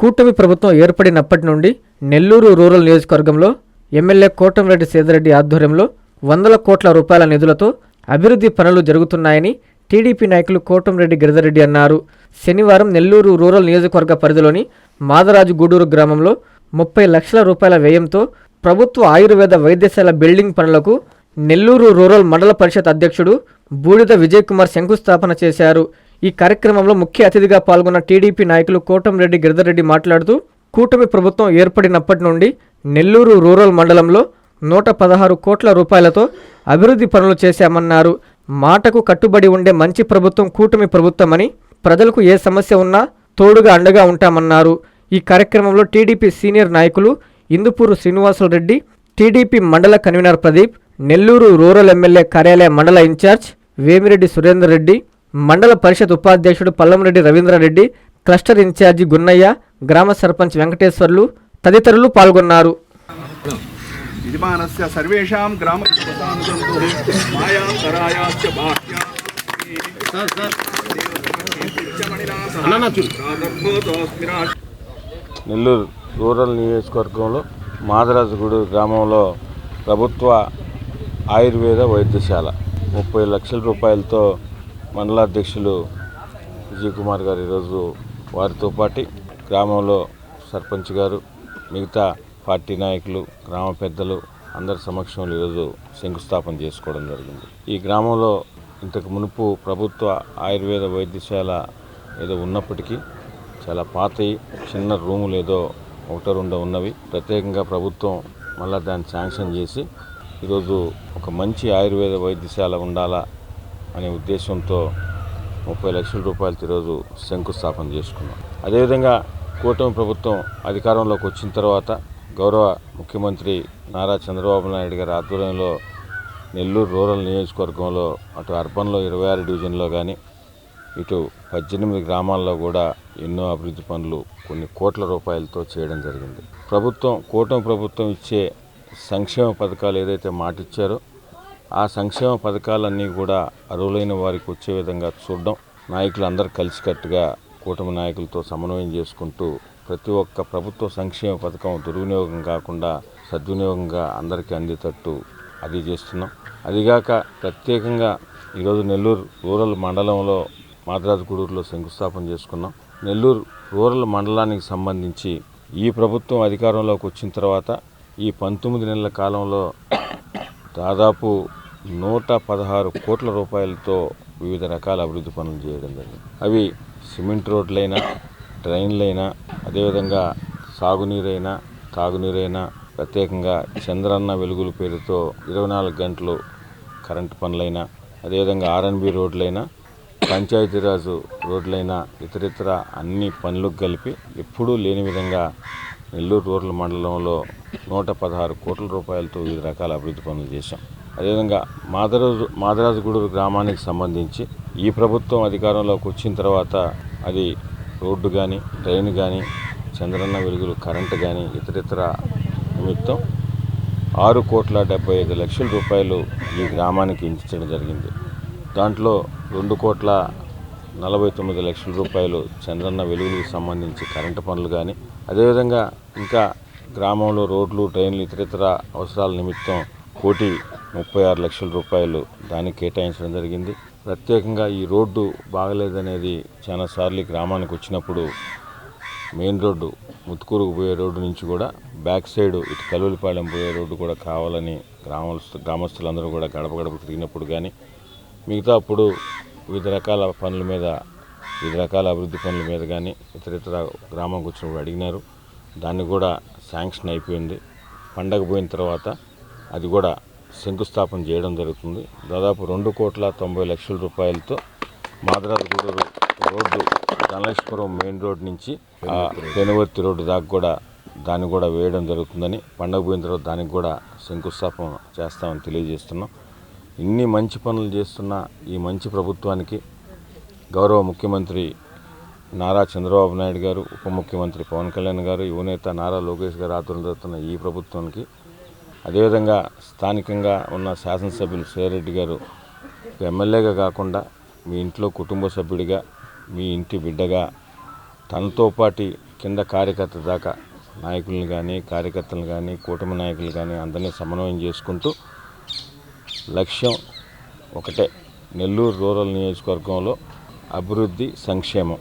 కూటమి ప్రభుత్వం ఏర్పడినప్పటి నుండి నెల్లూరు రూరల్ నియోజకవర్గంలో ఎమ్మెల్యే కోటంరెడ్డి సీదరెడ్డి ఆధ్వర్యంలో వందల కోట్ల రూపాయల నిధులతో అభివృద్ధి పనులు జరుగుతున్నాయని టీడీపీ నాయకులు కోటంరెడ్డి గిరిధరెడ్డి అన్నారు. శనివారం నెల్లూరు రూరల్ నియోజకవర్గ పరిధిలోని మాదరాజు గూడూరు గ్రామంలో ముప్పై లక్షల రూపాయల వ్యయంతో ప్రభుత్వ ఆయుర్వేద వైద్యశాల బిల్డింగ్ పనులకు నెల్లూరు రూరల్ మండల పరిషత్ అధ్యక్షుడు బూడిద విజయ్ కుమార్ శంకుస్థాపన చేశారు. ఈ కార్యక్రమంలో ముఖ్య అతిథిగా పాల్గొన్న టీడీపీ నాయకులు కోటంరెడ్డి గిరిధర్రెడ్డి మాట్లాడుతూ కూటమి ప్రభుత్వం ఏర్పడినప్పటి నుండి నెల్లూరు రూరల్ మండలంలో నూట పదహారు కోట్ల రూపాయలతో అభివృద్ధి పనులు చేశామన్నారు. మాటకు కట్టుబడి ఉండే మంచి ప్రభుత్వం కూటమి ప్రభుత్వమని ప్రజలకు ఏ సమస్య ఉన్నా తోడుగా అండగా ఉంటామన్నారు. ఈ కార్యక్రమంలో టీడీపీ సీనియర్ నాయకులు ఇందుపూరు శ్రీనివాసులరెడ్డి టీడీపీ మండల convener Pradeep Nellore rural MLA కార్యాలయ మండల ఇన్ఛార్జ్ వేమిరెడ్డి సురేందర్ రెడ్డి మండల పరిషత్ ఉపాధ్యక్షుడు పల్లంరెడ్డి రవీంద్రారెడ్డి క్లస్టర్ ఇన్ఛార్జి గున్నయ్య గ్రామ సర్పంచ్ వెంకటేశ్వర్లు తదితరులు పాల్గొన్నారు. యజమానస్య సర్వేషాం గ్రామ మాయాంతరాయాశ్చ బాహ్యా. నెల్లూరు రూరల్ నియోజకవర్గంలో మాదరాజుగూడు గ్రామంలో ప్రభుత్వ ఆయుర్వేద వైద్యశాల. ముప్పై లక్షల రూపాయలతో మండలాధ్యక్షులు విజయ్ కుమార్ గారు ఈరోజు వారితో పాటు గ్రామంలో సర్పంచ్ గారు మిగతా పార్టీ నాయకులు గ్రామ పెద్దలు అందరి సమక్షంలో ఈరోజు శంకుస్థాపన చేసుకోవడం జరిగింది. ఈ గ్రామంలో ఇంతకు మునుపు ప్రభుత్వ ఆయుర్వేద వైద్యశాల ఏదో ఉన్నప్పటికీ చాలా పాతవి చిన్న రూములు ఏదో ఒకటో రెండో ఉన్నవి. ప్రత్యేకంగా ప్రభుత్వం మళ్ళీ దాన్ని శాంక్షన్ చేసి ఈరోజు ఒక మంచి ఆయుర్వేద వైద్యశాల ఉండాలా అనే ఉద్దేశంతో ముప్పై లక్షల రూపాయలతో ఈరోజు శంకుస్థాపన చేసుకున్నాం. అదేవిధంగా కూటమి ప్రభుత్వం అధికారంలోకి వచ్చిన తర్వాత గౌరవ ముఖ్యమంత్రి నారా చంద్రబాబు నాయుడు గారి ఆధ్వర్యంలో నెల్లూరు రూరల్ నియోజకవర్గంలో అటు అర్బన్లో ఇరవై ఆరు డివిజన్లో కానీ ఇటు పద్దెనిమిది గ్రామాల్లో కూడా ఎన్నో అభివృద్ధి పనులు కొన్ని కోట్ల రూపాయలతో చేయడం జరిగింది. ప్రభుత్వం కూటమి ప్రభుత్వం ఇచ్చే సంక్షేమ పథకాలు ఏదైతే మాటిచ్చారో ఆ సంక్షేమ పథకాలన్నీ కూడా అర్హులైన వారికి వచ్చే విధంగా చూడడం నాయకులు అందరు కలిసికట్టుగా కూటమి నాయకులతో సమన్వయం చేసుకుంటూ ప్రతి ఒక్క ప్రభుత్వ సంక్షేమ పథకం దుర్వినియోగం కాకుండా సద్వినియోగంగా అందరికీ అందేటట్టు అది చేస్తున్నాం. అదిగాక ప్రత్యేకంగా ఈరోజు నెల్లూరు రూరల్ మండలంలో మాద్రాజగూడూరులో శంకుస్థాపన చేసుకున్నాం. నెల్లూరు రూరల్ మండలానికి సంబంధించి ఈ ప్రభుత్వం అధికారంలోకి వచ్చిన తర్వాత ఈ పంతొమ్మిది నెలల కాలంలో దాదాపు నూట పదహారు కోట్ల రూపాయలతో వివిధ రకాల అభివృద్ధి పనులు చేయడం జరిగింది. అవి సిమెంట్ రోడ్లైనా ట్రైన్లైనా అదేవిధంగా సాగునీరైనా తాగునీరైనా ప్రత్యేకంగా చంద్రన్న వెలుగుల పేరుతో ఇరవై నాలుగు గంటలు కరెంటు పనులైనా అదేవిధంగా ఆర్ఎన్బి రోడ్లైనా పంచాయతీరాజు రోడ్లైనా ఇతరితర అన్ని పనులకు కలిపి ఎప్పుడూ లేని విధంగా నెల్లూరు రూరల్ మండలంలో నూట పదహారు కోట్ల రూపాయలతో వివిధ రకాల అభివృద్ధి పనులు చేశాం. అదేవిధంగా మాదరాజు మాదరాజుగూడూరు గ్రామానికి సంబంధించి ఈ ప్రభుత్వం అధికారంలోకి వచ్చిన తర్వాత అది రోడ్డు కానీ ట్రైన్ కానీ చంద్రన్న వెలుగులు కరెంటు కానీ ఇతరితర నిమిత్తం ఆరు కోట్ల డెబ్బై ఐదు లక్షల రూపాయలు ఈ గ్రామానికి ఇంచడం జరిగింది. దాంట్లో రెండు కోట్ల నలభై తొమ్మిది లక్షల రూపాయలు చంద్రన్న వెలుగులకు సంబంధించి కరెంటు పనులు కానీ అదేవిధంగా ఇంకా గ్రామంలో రోడ్లు ట్రైన్లు ఇతరితర అవసరాల నిమిత్తం కోటి ముప్పై ఆరు లక్షల రూపాయలు దానికి కేటాయించడం జరిగింది. ప్రత్యేకంగా ఈ రోడ్డు బాగలేదనేది చాలాసార్లు ఈ గ్రామానికి వచ్చినప్పుడు మెయిన్ రోడ్డు ముత్తుకూరుకు పోయే రోడ్డు నుంచి కూడా బ్యాక్ సైడ్ ఇటు కలువలిపాలెం పోయే రోడ్డు కూడా కావాలని గ్రామస్తు గ్రామస్తులందరూ కూడా గడప గడప తిరిగినప్పుడు కానీ మిగతా అప్పుడు వివిధ రకాల పనుల మీద వివిధ రకాల అభివృద్ధి పనుల మీద కానీ ఇతర ఇతర గ్రామంకి వచ్చినప్పుడు అడిగినారు. దాన్ని కూడా శాంక్షన్ అయిపోయింది. పండగ పోయిన తర్వాత అది కూడా శంకుస్థాపన చేయడం జరుగుతుంది. దాదాపు రెండు కోట్ల తొంభై లక్షల రూపాయలతో Madarajaguduru road Dhanalakshmapuram main road నుంచి ఆ పెనువర్తి రోడ్డు దాకా కూడా దాన్ని కూడా వేయడం జరుగుతుందని పండగ పోయిన తర్వాత దానికి కూడా శంకుస్థాపన చేస్తామని తెలియజేస్తున్నాం. ఇన్ని మంచి పనులు చేస్తున్న ఈ మంచి ప్రభుత్వానికి గౌరవ ముఖ్యమంత్రి నారా చంద్రబాబు నాయుడు గారు ఉప ముఖ్యమంత్రి పవన్ కళ్యాణ్ గారు యువనేత నారా లోకేష్ గారు ఆధ్వర్యంలో జరుగుతున్న ఈ ప్రభుత్వానికి అదేవిధంగా స్థానికంగా ఉన్న శాసనసభ్యులు సేరెడ్డి గారు ఎమ్మెల్యేగా కాకుండా మీ ఇంట్లో కుటుంబ సభ్యుడిగా మీ ఇంటి బిడ్డగా తనతో పాటి కింద కార్యకర్త దాకా నాయకులను కానీ కార్యకర్తలను కానీ కూటమి నాయకులు కానీ అందరినీ సమన్వయం చేసుకుంటూ లక్ష్యం ఒకటే. నెల్లూరు రూరల్ నియోజకవర్గంలో అభివృద్ధి సంక్షేమం.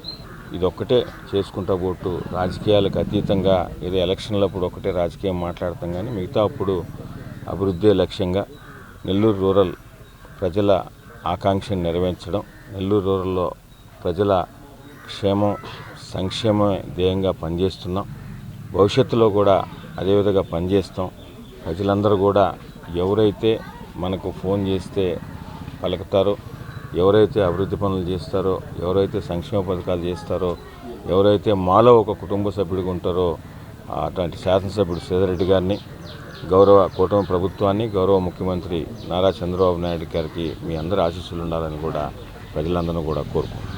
ఇదొక్కటే చేసుకుంటా పోటు రాజకీయాలకు అతీతంగా ఏదో ఎలక్షన్లప్పుడు ఒకటే రాజకీయం మాట్లాడతాం కానీ మిగతా అప్పుడు అభివృద్ధి లక్ష్యంగా నెల్లూరు రూరల్ ప్రజల ఆకాంక్షను నెరవేర్చడం నెల్లూరు రూరల్లో ప్రజల క్షేమం సంక్షేమమే ధ్యేయంగా పనిచేస్తున్నాం. భవిష్యత్తులో కూడా అదేవిధంగా పనిచేస్తాం. ప్రజలందరూ కూడా ఎవరైతే మనకు ఫోన్ చేస్తే పలుకుతారో. ఎవరైతే అభివృద్ధి పనులు చేస్తారో ఎవరైతే సంక్షేమ పథకాలు చేస్తారో ఎవరైతే మాలో ఒక కుటుంబ సభ్యుడిగా ఉంటారో అటువంటి శాసనసభ్యుడు శ్రీధరెడ్డి గారిని గౌరవ కూటమి ప్రభుత్వాన్ని గౌరవ ముఖ్యమంత్రి నారా చంద్రబాబు నాయుడు గారికి మీ అందరి ఆశీస్సులు ఉండాలని కూడా ప్రజలందరూ కూడా కోరుకుంటున్నాను.